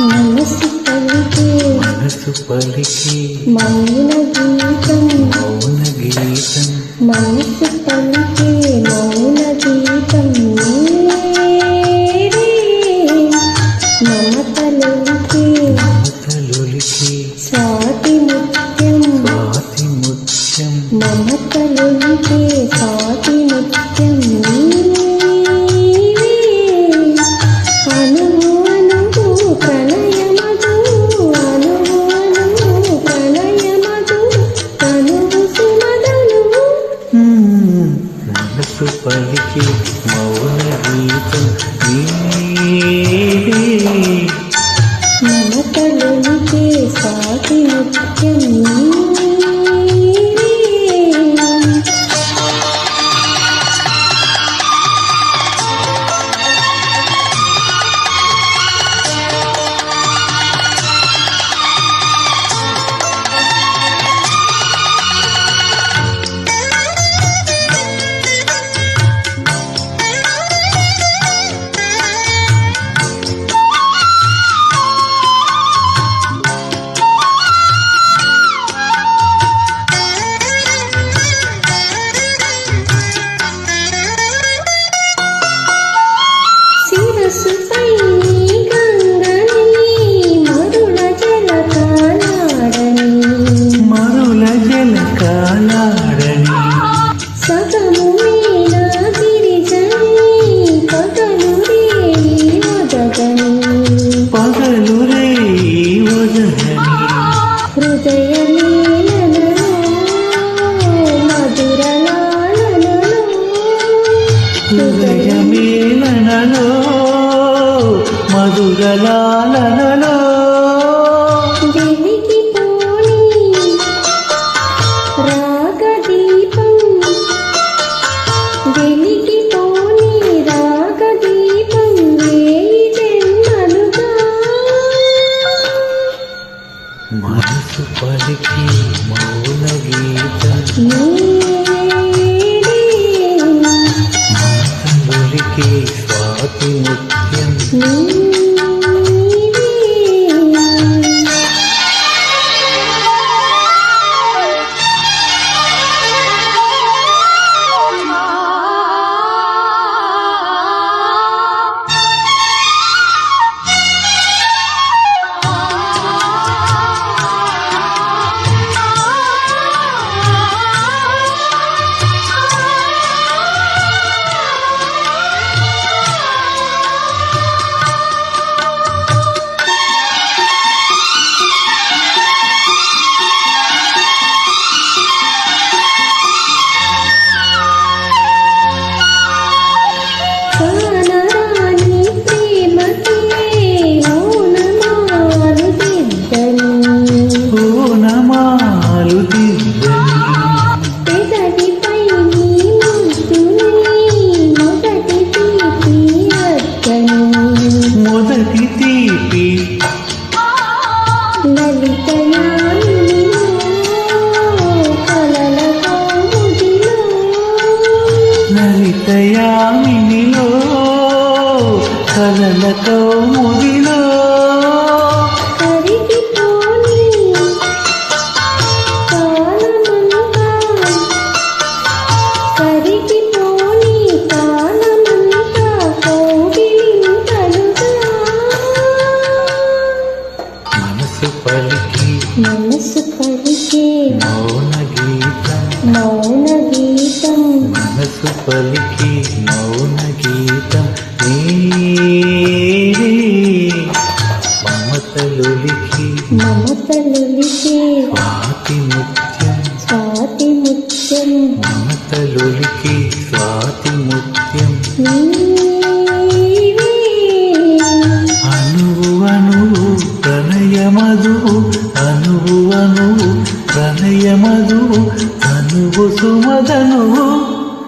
మనసు మనసు మౌన గీతం మౌన గీతం. మనసు పలికే మౌన గీతం. మమతలొలికే మమతలొలికే స్వాతి ముత్యం. స్వాతి పలికి మౌన గీతం నీవే. మమతలొలికే స్వాతి ముత్యం హృదయ నీలనలో మధుర లాలనలో రాగదీపం. వెలిగిపోని పలికి మౌన గీత. మొదటి తీపి లలితయామినిలో కలలతో మనసు పలికే మౌన గీతం మౌన గీతం మనసు పలికి మౌన గీతం నీవే మమతలొలికి మమతలొలికే స్వాతి ముత్యం. స్వాతి ముత్యం. మమతలొలికి స్వాతి ముత్యం. అణువు అణువు ప్రణయమధు అణువు అనువు ప్రణయమదు అనువు సుమదనువు.